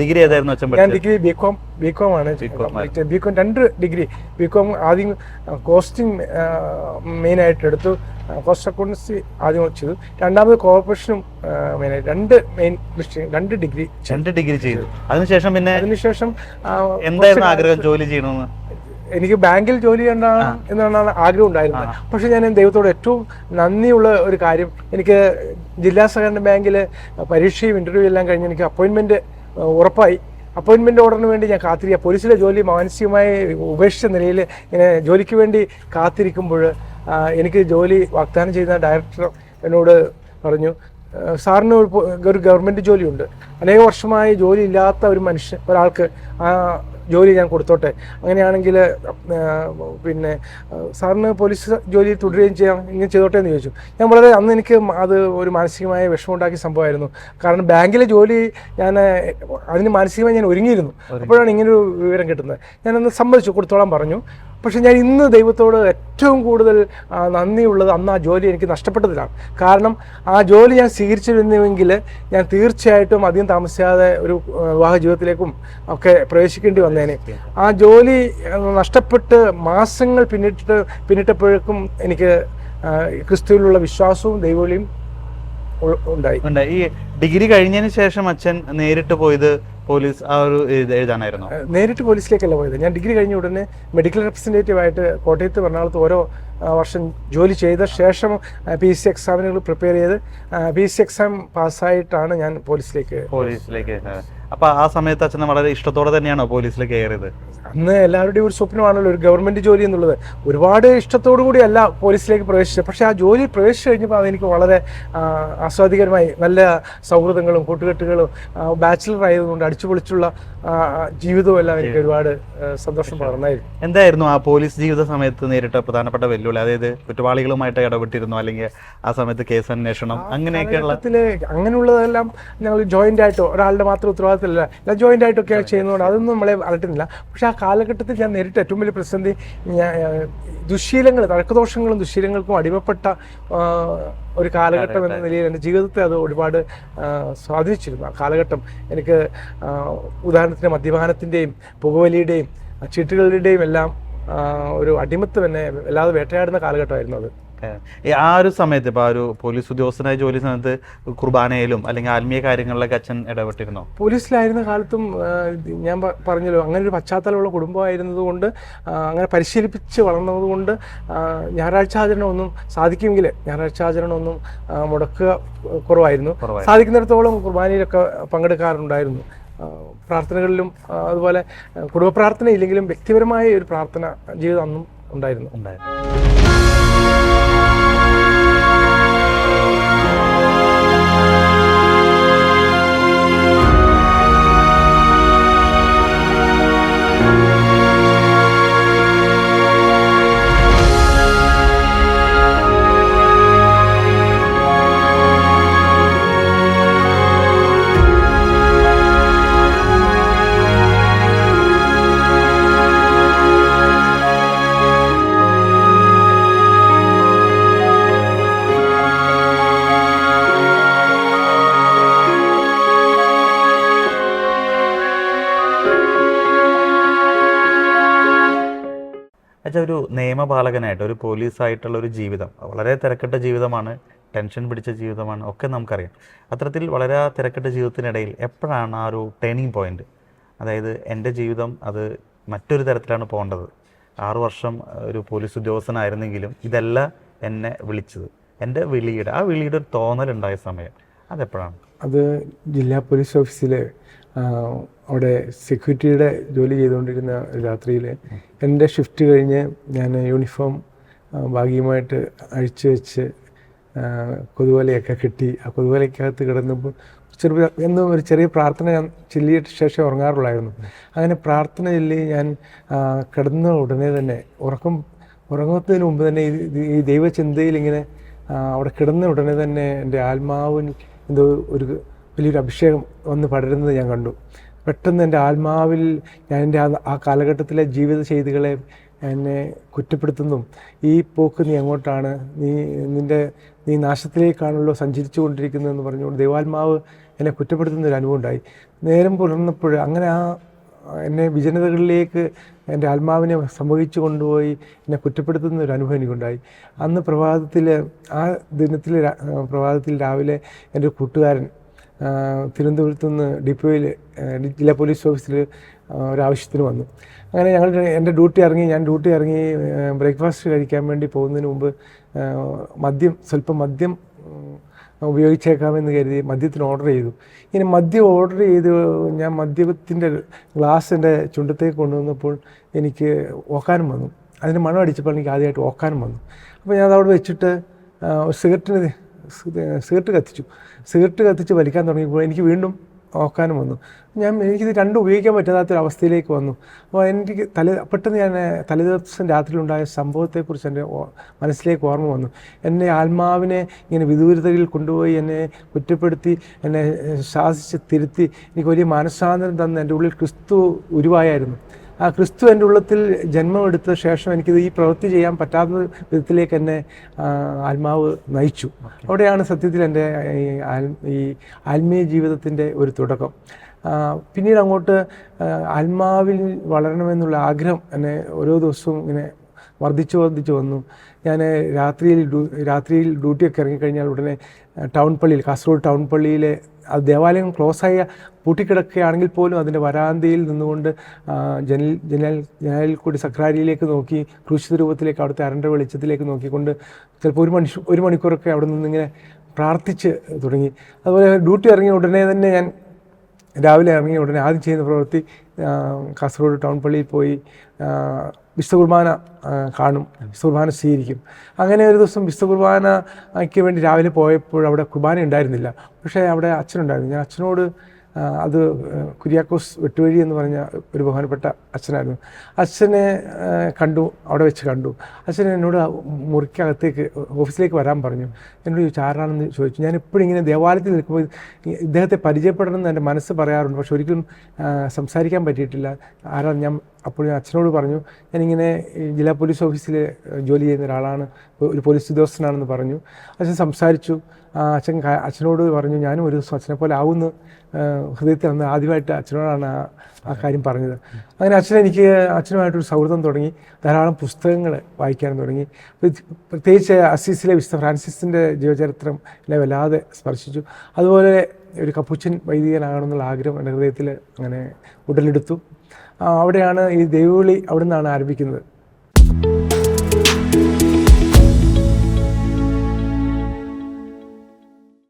Degree ഏതായിരുന്നു അച്ഛൻ ഞാൻ degree B com B com ആണ് ബി കോം രണ്ട് ഡിഗ്രി ബി കോം ആദ്യം കോസ്റ്റിംഗ് മെയിൻ ആയിട്ട് എടുത്തു. കോസ്റ്റ് അക്കൗണ്ടൻസി ആദ്യം ചെയ്തു രണ്ടാമത് കോർപ്പറേഷനും മെയിൻ ആയിട്ട് രണ്ട് മെയിൻ രണ്ട് ഡിഗ്രി രണ്ട് ഡിഗ്രി ചെയ്തു. അതിനുശേഷം പിന്നെ അതിനുശേഷം എന്തായിരുന്നു ആഗ്രഹം ജോലി ചെയ്യണമെന്ന്? എനിക്ക് ബാങ്കിൽ ജോലി ചെയ്യണ്ടാണ് എന്നാണ് ആഗ്രഹം ഉണ്ടായിരുന്നത്. പക്ഷെ ഞാൻ ദൈവത്തോട് ഏറ്റവും നന്ദിയുള്ള ഒരു കാര്യം എനിക്ക് ജില്ലാ സഹകരണ ബാങ്കിൽ പരീക്ഷയും ഇന്റർവ്യൂ എല്ലാം കഴിഞ്ഞ് എനിക്ക് അപ്പോയിൻമെന്റ് ഉറപ്പായി. അപ്പോയിൻമെന്റ് ഓർഡറിന് വേണ്ടി ഞാൻ കാത്തിരിക്കുക പോലീസിലെ ജോലി മാനസികമായി ഉപേക്ഷിച്ച നിലയിൽ ഇങ്ങനെ ജോലിക്ക് വേണ്ടി കാത്തിരിക്കുമ്പോൾ എനിക്ക് ജോലി വാഗ്ദാനം ചെയ്യുന്ന ഡയറക്ടർ എന്നോട് പറഞ്ഞു "ആ, സാറിന് ഒരു ഗവൺമെന്റ് ജോലിയുണ്ട്. അനേക വർഷമായി ജോലി ഇല്ലാത്ത ഒരു മനുഷ്യൻ ഒരാൾക്ക് ജോലി ഞാൻ കൊടുത്തോട്ടെ. അങ്ങനെയാണെങ്കിൽ പിന്നെ സാറിന് പോലീസ് ജോലി തുടരുകയും ചെയ്യാം ഇങ്ങനെ ചെയ്തോട്ടെ എന്ന് ചോദിച്ചു. ഞാൻ വളരെ അന്ന് എനിക്ക് അത് ഒരു മാനസികമായ വിഷമമുണ്ടാക്കിയ സംഭവമായിരുന്നു. കാരണം ബാങ്കിലെ ജോലി ഞാൻ അതിന് മാനസികമായി ഞാൻ ഒരുങ്ങിയിരുന്നു. അപ്പോഴാണ് ഇങ്ങനൊരു വിവരം കിട്ടുന്നത്. ഞാനന്ന് സമ്മതിച്ചു കൊടുത്തോളാൻ പറഞ്ഞു. പക്ഷെ ഞാൻ ഇന്ന് ദൈവത്തോട് ഏറ്റവും കൂടുതൽ നന്ദിയുള്ളത് അന്ന് ആ ജോലി എനിക്ക് നഷ്ടപ്പെട്ടതിലാണ്. കാരണം ആ ജോലി ഞാൻ സ്വീകരിച്ചിരുന്നുവെങ്കിൽ ഞാൻ തീർച്ചയായിട്ടും അധികം താമസിയാതെ ഒരു വിവാഹ ജീവിതത്തിലേക്കും ഒക്കെ പ്രവേശിക്കേണ്ടി വന്നേനെ. ആ ജോലി നഷ്ടപ്പെട്ട് മാസങ്ങൾ പിന്നിട്ട് പിന്നിട്ടപ്പോഴേക്കും എനിക്ക് ക്രിസ്തുവിലുള്ള വിശ്വാസവും ദൈവവിളിയും ഉണ്ടായി. ഈ ഡിഗ്രി കഴിഞ്ഞതിന് ശേഷം അച്ഛൻ നേരിട്ട് പോയത് പോലീസ് ആ ഒരു എഴുതാനായിരുന്നു. നേരിട്ട് പോലീസിലേക്കല്ല പോയത്? ഞാൻ ഡിഗ്രി കഴിഞ്ഞ ഉടനെ മെഡിക്കൽ റെപ്രസെന്റേറ്റീവ് ആയിട്ട് കോട്ടയത്ത് എറണാകുളത്ത് ഓരോ വർഷം ജോലി ചെയ്ത ശേഷം പി എസ് സി എക്സാമിനുകൾ പ്രിപ്പയർ ചെയ്ത് പി എസ് സി എക്സാം പാസ്സായിട്ടാണ് ഞാൻ പോലീസിലേക്ക് പോലീസിലേക്ക് അപ്പൊ ആ സമയത്ത് അച്ഛൻ വളരെ ഇഷ്ടത്തോടെ തന്നെയാണോ പോലീസിൽ കയറിയത്? അന്ന് എല്ലാവരുടെയും ഒരു സ്വപ്നമാണല്ലോ ഒരു ഗവൺമെന്റ് ജോലി എന്നുള്ളത്. ഒരുപാട് ഇഷ്ടത്തോടു കൂടിയല്ല പോലീസിലേക്ക് പ്രവേശിച്ചത്. പക്ഷെ ആ ജോലി പ്രവേശിച്ചു കഴിഞ്ഞപ്പോൾ അതെനിക്ക് വളരെ ആസ്വാദികരമായി നല്ല സൗഹൃദങ്ങളും കൂട്ടുകെട്ടുകളും ബാച്ചിലർ ആയതുകൊണ്ട് അടിച്ചു പൊളിച്ചുള്ള ജീവിതവും എല്ലാം എനിക്ക് ഒരുപാട് സന്തോഷം പകർന്നായിരുന്നു. എന്തായിരുന്നു ആ പോലീസ് ജീവിത സമയത്ത് നേരിട്ട പ്രധാനപ്പെട്ട വെല്ലുവിളി? അതായത് കുറ്റവാളികളുമായിട്ട് ഇടപെട്ടിരുന്നു? അല്ലെങ്കിൽ ആ സമയത്ത് കേസ് അന്വേഷണം അങ്ങനെയൊക്കെയുള്ള അങ്ങനെയുള്ളതെല്ലാം ഞങ്ങൾ ജോയിന്റ് ആയിട്ടോ ഒരാളുടെ മാത്രം ഉത്തരവാദിത്തമല്ല എല്ലാം ജോയിന്റ് ആയിട്ടൊക്കെ ചെയ്യുന്നതുകൊണ്ട് അതൊന്നും നമ്മളെ അലട്ടുന്നില്ല. പക്ഷേ ആ കാലഘട്ടത്തിൽ ഞാൻ നേരിട്ട് ഏറ്റവും വലിയ പ്രതിസന്ധി ദുശീലങ്ങൾ തഴക്കദോഷങ്ങളും ദുശീലങ്ങൾക്കും അടിമപ്പെട്ട ഒരു കാലഘട്ടം എന്ന നിലയിൽ എന്റെ ജീവിതത്തെ അത് ഒരുപാട് സ്വാധീനിച്ചിരുന്നു. ആ കാലഘട്ടം എനിക്ക് ഉദാഹരണത്തിന് മദ്യപാനത്തിന്റെയും പുകവലിയുടെയും ചീട്ടുകളുടെയും എല്ലാം ഒരു അടിമത്ത് എന്നെ വല്ലാതെ വേട്ടയാടുന്ന കാലഘട്ടമായിരുന്നു അത്. ആ ഒരു സമയത്ത് ഇപ്പൊ ആ ഒരു പോലീസ് ഉദ്യോഗസ്ഥനായ ജോലി സമയത്ത് കുർബാനയിലും അല്ലെങ്കിൽ ആത്മീയ കാര്യങ്ങളിലൊക്കെ അച്ഛൻ ഇടപെട്ടിരുന്നോ? പോലീസിലായിരുന്ന കാലത്തും ഞാൻ പറഞ്ഞല്ലോ അങ്ങനെ ഒരു പശ്ചാത്തലമുള്ള കുടുംബമായിരുന്നതുകൊണ്ട് അങ്ങനെ പരിശീലിപ്പിച്ച് വളർന്നതുകൊണ്ട് ഞായറാഴ്ച ആചരണം ഒന്നും സാധിക്കുമെങ്കിൽ ഞായറാഴ്ച ആചരണം ഒന്നും മുടക്കുക കുറവായിരുന്നു. സാധിക്കുന്നിടത്തോളം കുർബാനയിലൊക്കെ പങ്കെടുക്കാറുണ്ടായിരുന്നു. പ്രാർത്ഥനകളിലും അതുപോലെ കുടുംബ പ്രാർത്ഥന ഇല്ലെങ്കിലും വ്യക്തിപരമായ ഒരു പ്രാർത്ഥന ജീവിതം അന്നും ഉണ്ടായിരുന്നു. ഉണ്ടായിരുന്നു. അച്ഛാ ഒരു നിയമപാലകനായിട്ട് ഒരു പോലീസായിട്ടുള്ള ഒരു ജീവിതം വളരെ തിരക്കിട്ട ജീവിതമാണ് ടെൻഷൻ പിടിച്ച ജീവിതമാണ് ഒക്കെ നമുക്കറിയാം. അത്തരത്തിൽ വളരെ തിരക്കിട്ട ജീവിതത്തിനിടയിൽ എപ്പോഴാണ് ആ ഒരു ടേണിംഗ് പോയിന്റ് അതായത് എന്റെ ജീവിതം അത് മറ്റൊരു തരത്തിലാണ് പോകേണ്ടത്. ആറു വർഷം ഒരു പോലീസ് ഉദ്യോഗസ്ഥനായിരുന്നെങ്കിലും ഇതല്ല എന്നെ വിളിച്ചത്. എന്റെ വിളിയുടെ ആ വിളിയുടെ ഒരു തോന്നലുണ്ടായ സമയം അതെപ്പോഴാണ്? അത് ജില്ലാ പോലീസ് ഓഫീസിൽ അവിടെ സെക്യൂരിറ്റിയുടെ ജോലി ചെയ്തുകൊണ്ടിരുന്ന രാത്രിയിൽ എന്റെ ഷിഫ്റ്റ് കഴിഞ്ഞ് ഞാൻ യൂണിഫോം ഭാഗികമായിട്ട് അഴിച്ചു വെച്ച് കൊതുവലയൊക്കെ കെട്ടി ആ കൊതുവലയ്ക്കകത്ത് കിടന്നപ്പോൾ ചെറിയ എന്നും ഒരു ചെറിയ പ്രാർത്ഥന ഞാൻ ചൊല്ലിയിട്ട് ശേഷം ഉറങ്ങാറുള്ളായിരുന്നു. അങ്ങനെ പ്രാർത്ഥന ചൊല്ലി ഞാൻ കിടന്ന ഉടനെ തന്നെ ഉറക്കം ഉറങ്ങുന്നതിന് മുമ്പ് തന്നെ ഈ ദൈവചിന്തയിൽ ഇങ്ങനെ അവിടെ കിടന്ന ഉടനെ തന്നെ എന്റെ ആത്മാവിന് എന്തോ ഒരു വലിയൊരു അഭിഷേകം വന്ന് പടരുന്നത് ഞാൻ കണ്ടു. പെട്ടെന്ന് എന്റെ ആത്മാവിൽ ഞാൻ എന്റെ ആ- കാലഘട്ടത്തിലെ ജീവിത ചെയ്തികളെ എന്നെ കുറ്റപ്പെടുത്തുന്നു. ഈ പോക്ക് നീ എങ്ങോട്ടാണ്? നീ നിന്റെ നീ നാശത്തിലേക്കാണല്ലോ സഞ്ചരിച്ചു കൊണ്ടിരിക്കുന്നതെന്ന് പറഞ്ഞുകൊണ്ട് ദൈവാത്മാവ് എന്നെ കുറ്റപ്പെടുത്തുന്ന ഒരു അനുഭവം ഉണ്ടായി. നേരം പുലർന്നപ്പോൾ അങ്ങനെ ആ എന്നെ വിജനതകളിലേക്ക് എന്റെ ആത്മാവിനെ സംഭവിച്ചു കൊണ്ടുപോയി എന്നെ കുറ്റപ്പെടുത്തുന്ന ഒരു അനുഭവം എനിക്കുണ്ടായി. അന്ന് പ്രഭാതത്തിൽ ആ ദിനത്തിൽ പ്രഭാതത്തിൽ രാവിലെ എന്റെ കൂട്ടുകാരൻ തിരുവനന്തപുരത്ത് നിന്ന് ഡിപ്പോയിൽ ജില്ലാ പോലീസ് ഓഫീസിൽ ഒരാവശ്യത്തിന് വന്നു. അങ്ങനെ ഞങ്ങൾ എന്റെ ഡ്യൂട്ടി ഇറങ്ങി ഞാൻ ഡ്യൂട്ടി ഇറങ്ങി ബ്രേക്ക്ഫാസ്റ്റ് കഴിക്കാൻ വേണ്ടി പോകുന്നതിന് മുമ്പ് മദ്യം സ്വല്പം മദ്യം ഉപയോഗിച്ചേക്കാമെന്ന് കരുതി മദ്യത്തിന് ഓർഡർ ചെയ്തു. ഇനി മദ്യം ഓർഡർ ചെയ്ത് ഞാൻ മദ്യത്തിന്റെ ഗ്ലാസ് എന്റെ ചുണ്ടത്തേക്ക് കൊണ്ടുവന്നപ്പോൾ എനിക്ക് ഓക്കാനും വന്നു. അതിന് മണം അടിച്ചപ്പോൾ എനിക്ക് ആദ്യമായിട്ട് ഓക്കാനും വന്നു. അപ്പോൾ ഞാൻ അതവിടെ വെച്ചിട്ട് സിഗരറ്റിന് സിഗരറ്റ് കത്തിച്ചു. സിഗരറ്റ് കത്തിച്ച് വലിക്കാൻ തുടങ്ങിയപ്പോൾ എനിക്ക് വീണ്ടും ഓക്കാനും വന്നു. ഞാൻ എനിക്കിത് രണ്ടും ഉപയോഗിക്കാൻ പറ്റാത്തൊരു അവസ്ഥയിലേക്ക് വന്നു. അപ്പോൾ എനിക്ക് തല പെട്ടെന്ന് ഞാൻ തലേദിവസം രാത്രിയിലുണ്ടായ സംഭവത്തെക്കുറിച്ച് എന്റെ മനസ്സിലേക്ക് ഓർമ്മ വന്നു. എന്നെ ആത്മാവിനെ ഇങ്ങനെ വിദൂരതയിൽ കൊണ്ടുപോയി എന്നെ കുറ്റപ്പെടുത്തി എന്നെ ശാസിച്ച് തിരുത്തി എനിക്ക് വലിയ മനസ്സാന്തരം തന്ന് എന്റെ ഉള്ളിൽ ക്രിസ്തു ഉരുവായായിരുന്നു ആ ക്രിസ്തു എന്റെ ഉള്ളത്തിൽ ജന്മമെടുത്ത ശേഷം എനിക്കിത് ഈ പ്രവൃത്തി ചെയ്യാൻ പറ്റാത്ത വിധത്തിലേക്ക് എന്നെ ആത്മാവ് നയിച്ചു. അവിടെയാണ് സത്യത്തിൽ എന്റെ ഈ ആത്മീയ ജീവിതത്തിന്റെ ഒരു തുടക്കം. പിന്നീട് അങ്ങോട്ട് ആത്മാവിൽ വളരണമെന്നുള്ള ആഗ്രഹം എന്നെ ഓരോ ദിവസവും ഇങ്ങനെ വർദ്ധിച്ചു വർദ്ധിച്ചു വന്നു. ഞാൻ രാത്രിയിൽ രാത്രിയിൽ ഡ്യൂട്ടിയൊക്കെ ഇറങ്ങിക്കഴിഞ്ഞാൽ ഉടനെ ടൗൺ പള്ളിയിൽ കാസർഗോഡ് ടൗൺ പള്ളിയിലെ ആ ദേവാലയം ക്ലോസായി പൂട്ടിക്കിടക്കുകയാണെങ്കിൽ പോലും അതിന്റെ വരാന്തയിൽ നിന്നുകൊണ്ട് ജനൽ ജനൽ ജനലിൽ കൂടി സക്രാരിയിലേക്ക് നോക്കി ക്രൂശിത രൂപത്തിലേക്ക് അവിടുത്തെ അരണ്ട വെളിച്ചത്തിലേക്ക് നോക്കിക്കൊണ്ട് ചിലപ്പോൾ ഒരു മണി ഒരു മണിക്കൂറൊക്കെ അവിടെ നിന്നിങ്ങനെ പ്രാർത്ഥിച്ച് തുടങ്ങി. അതുപോലെ ഡ്യൂട്ടി ഇറങ്ങിയ ഉടനെ തന്നെ ഞാൻ രാവിലെ ഇറങ്ങിയ ഉടനെ ആദ്യം ചെയ്യുന്ന പ്രവൃത്തി കാസർഗോഡ് ടൗൺ പള്ളിയിൽ പോയി വിശുദ്ധ കുർബാന കാണും. വിശുദ്ധ കുർബാന സ്വീകരിക്കും. അങ്ങനെ ഒരു ദിവസം വിശുദ്ധ കുർബാനയ്ക്ക് വേണ്ടി രാവിലെ പോയപ്പോൾ അവിടെ കുർബാന ഉണ്ടായിരുന്നില്ല. പക്ഷേ അവിടെ അച്ഛനുണ്ടായിരുന്നു. ഞാൻ അച്ഛനോട് അത് കുര്യാക്കോസ് വെട്ടുവഴി എന്ന് പറഞ്ഞ ഒരു ബഹുമാനപ്പെട്ട അച്ഛനായിരുന്നു. അച്ഛനെ കണ്ടു അവിടെ വെച്ച് കണ്ടു. അച്ഛൻ എന്നോട് മുറിക്കകത്തേക്ക് ഓഫീസിലേക്ക് വരാൻ പറഞ്ഞു. എന്നോട് ചോദിച്ചു ആരാണെന്ന് ചോദിച്ചു? ഞാൻ എപ്പോഴും ഇങ്ങനെ ദേവാലയത്തിൽ നിൽക്കുമ്പോൾ ഇദ്ദേഹത്തെ ഇദ്ദേഹത്തെ പരിചയപ്പെടണമെന്ന് എന്റെ മനസ്സ് പറയാറുണ്ട്. പക്ഷെ ഒരിക്കലും സംസാരിക്കാൻ പറ്റിയിട്ടില്ല. ആരാണ് ഞാൻ അപ്പോൾ അച്ഛനോട് പറഞ്ഞു. ഞാനിങ്ങനെ ജില്ലാ പോലീസ് ഓഫീസിൽ ജോലി ചെയ്യുന്ന ഒരാളാണ്. ഒരു പോലീസ് ഉദ്യോഗസ്ഥനാണെന്ന് പറഞ്ഞു. അച്ഛൻ സംസാരിച്ചു. അച്ഛൻ അച്ഛനോട് പറഞ്ഞു ഞാനും ഒരു ദിവസം അച്ഛനെ പോലെ ആവുമെന്ന് ഹൃദയത്തിൽ അന്ന് ആദ്യമായിട്ട് അച്ഛനോടാണ് ആ കാര്യം പറഞ്ഞത്. അങ്ങനെ അച്ഛൻ എനിക്ക് അച്ഛനുമായിട്ടൊരു സൗഹൃദം തുടങ്ങി. ധാരാളം പുസ്തകങ്ങൾ വായിക്കാൻ തുടങ്ങി. പ്രത്യ- പ്രത്യേകിച്ച് അസീസിലെ വിശുദ്ധ ഫ്രാൻസിസിന്റെ ജീവചരിത്രം എല്ലാം വല്ലാതെ സ്പർശിച്ചു. അതുപോലെ ഒരു കപ്പുച്ചൻ വൈദികനാകണമെന്നുള്ള ആഗ്രഹം എന്റെ ഹൃദയത്തിൽ അങ്ങനെ ഉടലെടുത്തു. അവിടെയാണ് ഈ ദൈവവിളി അവിടെ നിന്നാണ് ആരംഭിക്കുന്നത്.